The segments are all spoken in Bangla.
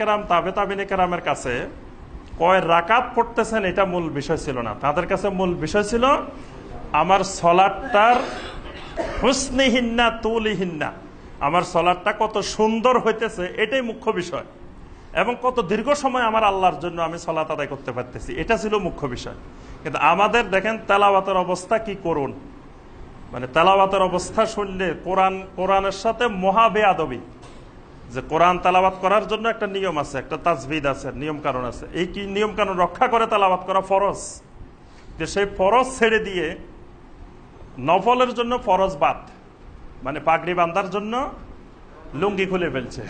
কেরাম, তাবে তাবিনে কেরামের কাছে কয় রাকাত পড়তেছেন, এটা মূল বিষয় ছিল না। তাদের কাছে মূল বিষয় ছিল, আমার সলাটটার হুসনিহিন্না, তুলিহিন্না। আমার সলাটটা কত সুন্দর হইতেছে, এটাই মুখ্য বিষয়। এবং কত দীর্ঘ সময় আমার আল্লাহর জন্য আমি সলাত আদায় করতে পারতেছি, এটা ছিল মুখ্য বিষয়। কিন্তু আমাদের দেখেন তেলাওয়াতের অবস্থা কি করুন? মানে তেলাওয়াতের অবস্থা শুনলে কোরআন, কোরআনের সাথে মহাবেয়াদবী। যে কোরআন তালাবাত করার জন্য একটা নিয়ম আছে, একটা তাজবিদ আছে নিয়ম কারণ আছে। এই কি নিয়ম কারণ রক্ষা করে তালাবাত করা ফরজ? যে সেই ফরজ ছেড়ে দিয়ে নফলের জন্য ফরজ বাদ মানে পাগড়ি বান্ধার জন্য লুঙ্গি খুলে ফেলছে।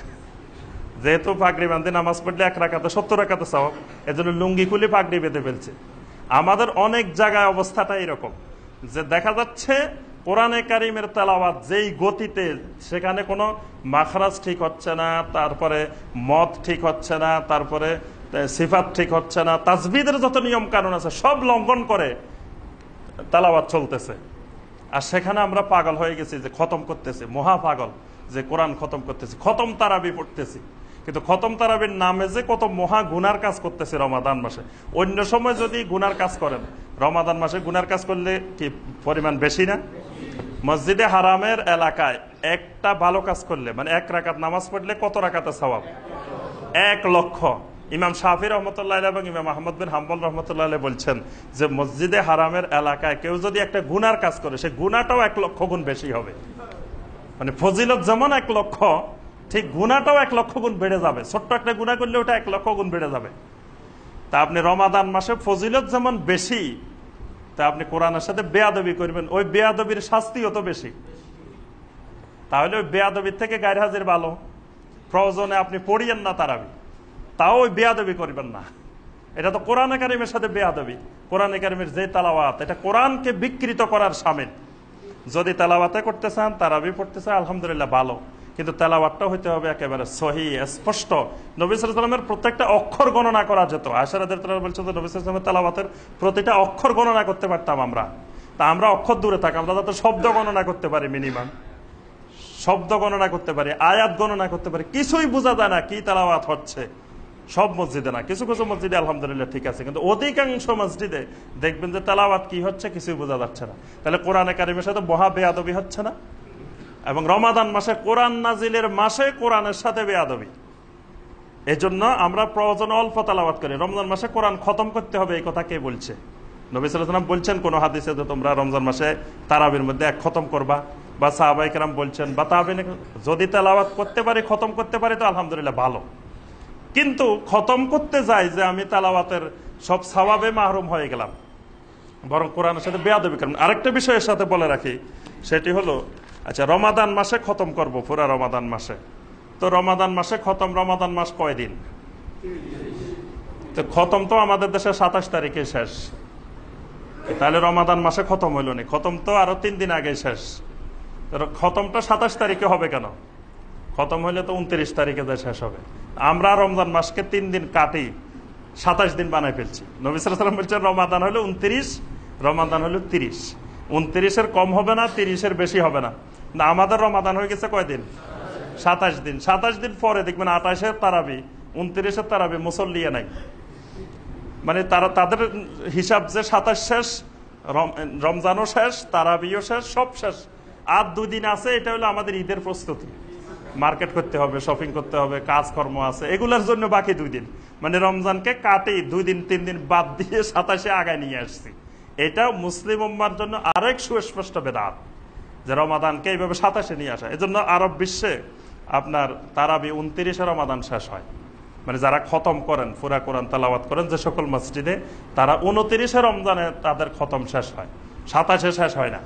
যেহেতু পাগড়ি বান্ধে নামাজ পড়লে এক রাখাতে সত্তর রাখাতে চাও এজন্য লুঙ্গি খুলে পাগড়ি বেঁধে ফেলছে। আমাদের অনেক জায়গায় অবস্থাটা এরকম, যে দেখা যাচ্ছে কোরআনে কারিমের তেলাওয়াত যেই গতিতে, সেখানে কোনো মাখরাজ ঠিক হচ্ছে না, তারপরে মদ ঠিক হচ্ছে না, তারপরে সিফাত ঠিক হচ্ছে না তাজবিদের যত নিয়ম কানুন আছে, সব লঙ্ঘন করে তেলাওয়াত চলতেছে। আর সেখানে আমরা পাগল হয়ে গেছি যে খতম করতেছি, মহা পাগল, যে কোরআন খতম করতেছি, খতম তারাবি পড়তেছি। কিন্তু খতম তারাবির নামে যে কত মহা গুনার কাজ করতেছে রমাদান মাসে। অন্য সময় যদি গুনার কাজ করেন, রমাদান মাসে গুনার কাজ করলে কি পরিমাণ বেশি না? মসজিদে হারামের এলাকায় একটা ভালো কাজ করলে মানে এক রাকাত নামাজ পড়লে কত রাকাতে সবাব এক লক্ষ। ইমাম শাহির রহমতুল্লাহ এবং ইমাম আহমদ বিন হাম্বল রহমতুল্লাহ বলছেন যে মসজিদে হারামের এলাকায় কেউ যদি একটা গুনার কাজ করে, সে গুনাটাও এক লক্ষ গুণ বেশি হবে। মানে ফজিলত যেমন এক লক্ষ, ঠিক গুণাটাও এক লক্ষ গুণ বেড়ে যাবে। ছোট্ট একটা গুণা করলে ওটা এক লক্ষ গুণ বেড়ে যাবে। তা আপনি রমাদান মাসে ফজিলত যেমন বেশি তা আপনি কোরআনের সাথে বেয়াদবি করবেন। ওই বেয়াদবির শাস্তিও তো বেশি। তাহলে ওই বেয়াদবির থেকে গায়ের হাজির ভালো। প্রয়োজনে আপনি পড়িয়েন না তারাবি। তাও ওই বেয়াদবি করবেন না। এটা তো কোরআন একাডেমির সাথে বেয়াদবি। কোরআন একাডেমির যে তালাওয়াত, এটা কোরআনকে বিকৃত করার সামিল। যদি তেলাওয়াতে করতে চান, তারাবি পড়তে চান, আলহামদুলিল্লাহ ভালো। কিন্তু তেলাওয়াতটা হইতে হবে একেবারে সহি, স্পষ্ট। নবী সালামের প্রত্যেকটা অক্ষর গণনা করা যেত। আয়সারাদের বলছে যে নবী সালামের তেলাওয়াতের প্রতিটা অক্ষর গণনা করতে পারতাম আমরা। তা আমরা অক্ষর দূরে থাকি, আমরা যাতে শব্দ গণনা করতে পারি মিনিমাম। শব্দ গণনা করতে পারি, আয়াত গণনা করতে পারি, কিছুই বোঝা যায় না কি তেলাওয়াত হচ্ছে। সব মসজিদে না, কিছু কিছু মসজিদে আলহামদুলিল্লাহ ঠিক আছে, কিন্তু অধিকাংশ মসজিদে দেখবেন যে তেলাওয়াত কি হচ্ছে কিছুই বোঝা যাচ্ছে না। তাহলে কোরআনে কারিমের সাথে মহা বেয়াদবি হচ্ছে না? এবং রমাদান মাসে কোরআন নাজিলের মাসে কোরআনের সাথে বেয়াদবি। এই জন্য আমরা প্রয়োজন অল্প তালাবাত করি। রমজান মাসে কোরআন খতম করতে হবে, এই কথা কে বলছে? নবী সাল্লাম বলছেন কোন হাদিসে যে তোমরা রমজান মাসে তারাবির মধ্যে এক খতম করবা। বা সাহাবাই কেরাম বলছেন, বা তাহাবিন যদি তেলাওয়াত করতে পারি, খতম করতে পারি, তো আলহামদুলিল্লাহ ভালো। কিন্তু খতম করতে যাই যে আমি তালাওয়াতের সব স্বভাবে মাহরুম হয়ে গেলাম। বরং কোরআনের সাথে বেয়াদবি করবেন আরেকটা বিষয়ের সাথে বলে রাখি, সেটি হলো আচ্ছা রমাদান মাসে খতম করব পুরা রমাদান মাসে। তো রমাদান মাসে খতম, রমাদান মাস কয়দিন তো খতম তো আমাদের দেশে সাতাশ তারিখে শেষ। তাহলে রমাদান মাসে খতম হইল নি। খতম তো আরও তিন দিন আগে শেষ। খতমটা সাতাশ তারিখে হবে কেন? খতম হইলে তো উনত্রিশ তারিখে শেষ হবে। আমরা রমজান মাসকে তিন দিন কাটি, সাতাশ দিন বানাই ফেলছি। নবিসাম বলছেন, রমাদান হলো উনত্রিশ, রমাদান হলো তিরিশ। উনত্রিশের কম হবে না, তিরিশের বেশি হবে না। না, আমাদের রমাদান হয়ে গেছে কয়দিন? সাতাশ দিন। সাতাশ দিন পরে দেখবেন আঠাশের তারাবি উনত্রিশের তারাবি মুসল্লিয়ে নাই। মানে তারা, তাদের হিসাব যে সাতাশ শেষ রমজানও শেষ, তারাবিও শেষ, সব শেষ। আর দুই দিন আছে, এটা হলো আমাদের ঈদের প্রস্তুতি। মার্কেট করতে হবে, শপিং করতে হবে, কাজকর্ম আছে, এগুলোর জন্য বাকি দুই দিন। মানে রমজানকে কাটি দুই দিন, তিন দিন বাদ দিয়ে সাতাশে আগায় নিয়ে আসছি। এটা মুসলিম উম্মার জন্য আরেক সুস্পষ্ট বেদাত। যে রমাদানকে এইভাবে সাতাশে নিয়ে আসা। এজন্য আরব বিশ্বে আপনার তারাবি উনত্রিশে রমাদান শেষ হয়। মানে যারা খতম করেন, ফুরা কোরআন তালাবাত করেন, যে সকল মসজিদে তারা উনত্রিশে রমজানে তাদের খতম শেষ হয়। সাতাশে শেষ হয় না।